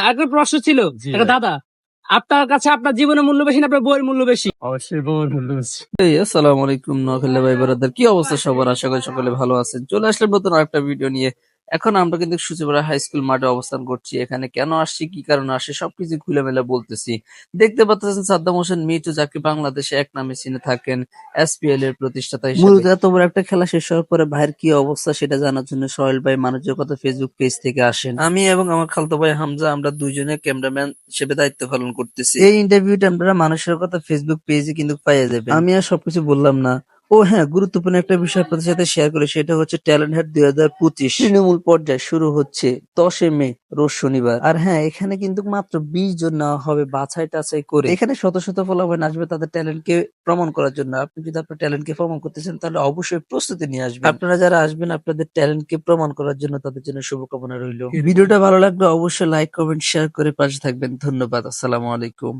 আগের প্রশ্ন ছিল একটা দাদা আপনার কাছে আপনার জীবনের মূল্য বেশি না আপনার বইয়ের মূল্য বেশি? অবশ্যই বইয়ের মূল্য বেশি। এই আসসালামু আলাইকুম নোয়াখালী ভাই ব্রাদার কি অবস্থা সবার? আশা করি সকলে ভালো আছেন। চলে আসলাম নতুন আরেকটা ভিডিও নিয়ে। এখন আমরা কিন্তু সূচিপাড়া হাই স্কুল মাঠে অবস্থান করছি। এখানে কেন আসছি কি কারণে আসছি সবকিছু খুলে মেলে বলতেছি। দেখতে পাচ্ছেন সাদ্দাম হোসেন মিটু যাকে বাংলাদেশে এক নামে চিনে থাকেন এসপিএল এর প্রতিষ্ঠাতা হিসেবে। মূলত এত বড় একটা খেলা শেষ হওয়ার পরে ভাইয়ের কি অবস্থা সেটা জানার জন্য সোহেল ভাই মানুষের কথা ফেসবুক পেজ থেকে আসেন। আমি এবং আমার খালতো ভাই হামজা আমরা দুইজনে ক্যামেরাম্যান হিসেবে দায়িত্ব পালন করতেছি। এই ইন্টারভিউটা আপনারা মানুষের কথা ফেসবুক পেজে কিন্তু পাইয়ে যাবেন। আমি আর সবকিছু বললাম না। ও হ্যাঁ গুরুত্বপূর্ণ একটা বিষয় আপনাদের সাথে শেয়ার করি সেটা হচ্ছে ট্যালেন্ট হাট দুই হাজার পঁচিশ। তৃণমূল পর্যায়ে শুরু হচ্ছে দশে মে রোজ শনিবার। আর হ্যাঁ এখানে কিন্তু মাত্র বিশ জন নেওয়া হবে বাছাই টাছাই করে। এখানে শত শত ফলাফল আসবে তাদের ট্যালেন্ট কে প্রমাণ করার জন্য। আপনি যদি আপনার ট্যালেন্ট কে প্রমাণ করতে চান তাহলে অবশ্যই প্রস্তুতি নিয়ে আসবেন। আপনারা যারা আসবেন আপনাদের ট্যালেন্ট কে প্রমাণ করার জন্য তাদের জন্য শুভকামনা রইল। ভিডিওটা ভালো লাগলে অবশ্যই লাইক কমেন্ট শেয়ার করে পাশে থাকবেন। ধন্যবাদ আসসালামু আলাইকুম।